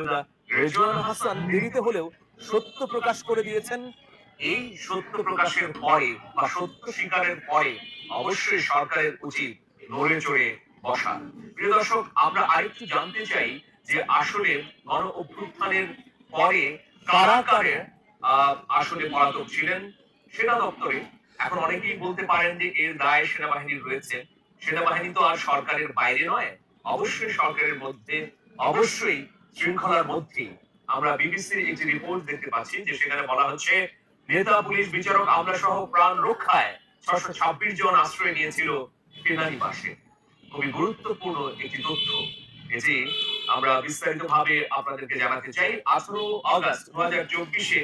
সৈয়দা রেজওয়ান হাসান দেরিতে হলেও সত্য প্রকাশ করে দিয়েছেন। এই সত্য প্রকাশের পরে বা সত্য স্বীকারের পরে অবশ্যই সরকারের উচিত নড়ে চড়ে বসা। প্রিয় দর্শক, আমরা আরেকটু জানতে চাই যে আসলে গণ অভ্যুত্থানের পরে কারা কারে আসলে পলাতক ছিলেন সেনা দপ্তরে এখন অনেকেই বলতে পারেন যে এর দায় সেনাবাহিনীর রয়েছে। সেনাবাহিনী তো আর সরকারের বাইরে নয়, অবশ্যই সরকারের মধ্যে, অবশ্যই শৃঙ্খলার মধ্যে। আমরা বিবিসির একটি রিপোর্ট দেখতে পাচ্ছি যে সেখানে বলা হচ্ছে, নেতা, পুলিশ, বিচারক আমরা সহ প্রাণ রক্ষায় ছশো ছাব্বিশ জন আশ্রয় নিয়েছিল সেনানিবাসে খুবই গুরুত্বপূর্ণ একটি তথ্য। এটি আমরা বিস্তারিত ভাবে আপনাদেরকে জানাতে চাই, আঠারো আগস্ট দু হাজার চব্বিশে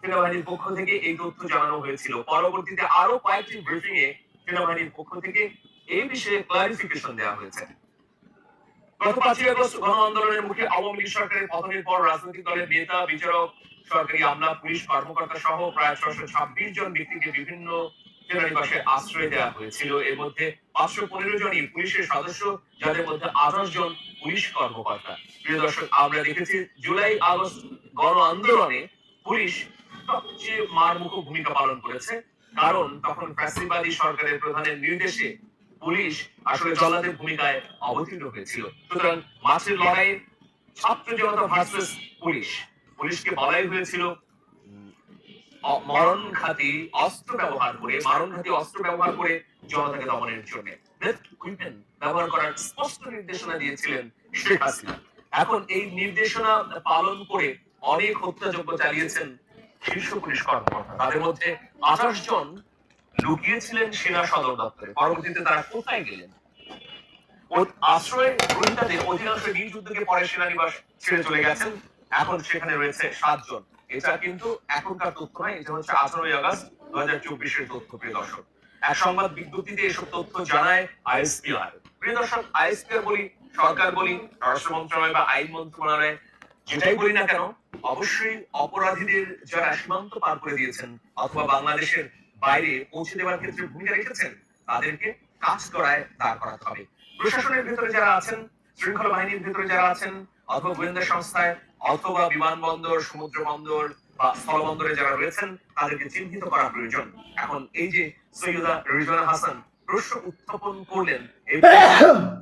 সেনাবাহিনীর পক্ষ থেকে এই তথ্য জানানো হয়েছিল। পরবর্তীতে আরও কয়েকটি ব্রিফিং এ সেনাবাহিনীর পক্ষ থেকে এই বিষয়ে ক্লারিফিকেশন দেওয়া হয়েছে। গত পাঁচই আগস্ট গণ মুখে আওয়ামী লীগ সরকারের পতনের পর রাজনৈতিক দলের নেতা, বিচারক, সরকারি আমলা, পুলিশ কর্মকর্তা সহ প্রায় ছশো ছাব্বিশ জন ব্যক্তিকে বিভিন্ন আশ্রয় দেওয়া হয়েছিল। এর মধ্যে পাঁচশো পনেরো জনই পুলিশের সদস্য, যাদের মধ্যে আঠাশ জন পুলিশ কর্মকর্তা। প্রিয় দর্শক, আমরা দেখেছি জুলাই আগস্ট গণ আন্দোলনে পুলিশ সবচেয়ে মারমুখ ভূমিকা পালন করেছে। কারণ তখন ফ্যাসিবাদী সরকারের প্রধানের নির্দেশে পুলিশ আসলে জল্লাদের ভূমিকায় অবতীর্ণ হয়েছিল। সুতরাং মাছের লড়াইয়ে ছাত্র জনতা ভার্সেস পুলিশ। পুলিশকে বলাই হয়েছিল উম, অ- মরণঘাতী অস্ত্র ব্যবহার করে মারণঘাতী অস্ত্র ব্যবহার করে জনতাকে দমনের জন্য। ব্যবহার করার স্পষ্ট নির্দেশনা দিয়েছিলেন শেখ হাসিনা। এখন এই নির্দেশনা পালন করে অনেক হত্যাযজ্ঞ চালিয়েছেন শীর্ষ পুলিশ কর্মকর্তা। তাদের মধ্যে আঠাশ জন লুকিয়েছিলেন সেনা সদর দপ্তরে। পরবর্তীতে তারা কোথায় গেলেন? গ্রহীতাদের অধিকাংশ পরে সেনানিবাস ছেড়ে চলে গেছেন। এখন সেখানে রয়েছে সাতজন। এটা কিন্তু এখনকার তথ্য নয় এটা হচ্ছে আঠারোই আগস্ট দু হাজার চব্বিশের তথ্য, প্রিয় দর্শক। এক সংবাদ বিজ্ঞপ্তিতে এসব তথ্য জানায় প্রিয় দর্শক বলি সরকার বলি, স্বরাষ্ট্র মন্ত্রণালয় বা আইন মন্ত্রণালয়, যেটাই বলি না কেন, অবশ্যই অপরাধীদের যারা সীমান্ত পার করে দিয়েছেন অথবা বাংলাদেশের বাইরে পৌঁছে দেওয়ার ক্ষেত্রে ভূমিকা রেখেছেন, তাদেরকে কাজ করায় দাঁড় করাতে হবে। প্রশাসনের ভেতরে যারা আছেন, শৃঙ্খলা বাহিনীর ভেতরে যারা আছেন, অথবা গোয়েন্দা সংস্থায়, অথবা বিমানবন্দর সমুদ্র বন্দর বা স্থলবন্দরে যারা রয়েছেন, তাদেরকে চিহ্নিত করা প্রয়োজন। এখন এই যে সৈয়দা রিজওয়ানা হাসান প্রশ্ন উত্থাপন করলেন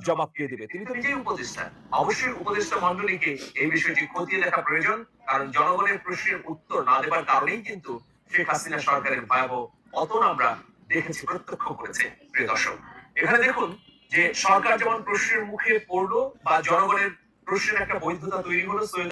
জবাব কে দিবে? তিনি তো নিজেই উপদেষ্টা। অবশ্যই উপদেষ্টা মন্ডলীকে এই বিষয়টি খতিয়ে দেখা প্রয়োজন, কারণ জনগণের প্রশ্নের উত্তর না দেবার কারণেই কিন্তু শেখ হাসিনা সরকারের ভয়াবহ পতন আমরা দেখেছি, প্রত্যক্ষ করেছে, প্রিয় দর্শক। এখানে দেখুন যে সরকার যেমন প্রশ্নের মুখে পড়ল বা জনগণের প্রশ্নের একটা বৈধতা তৈরি হলো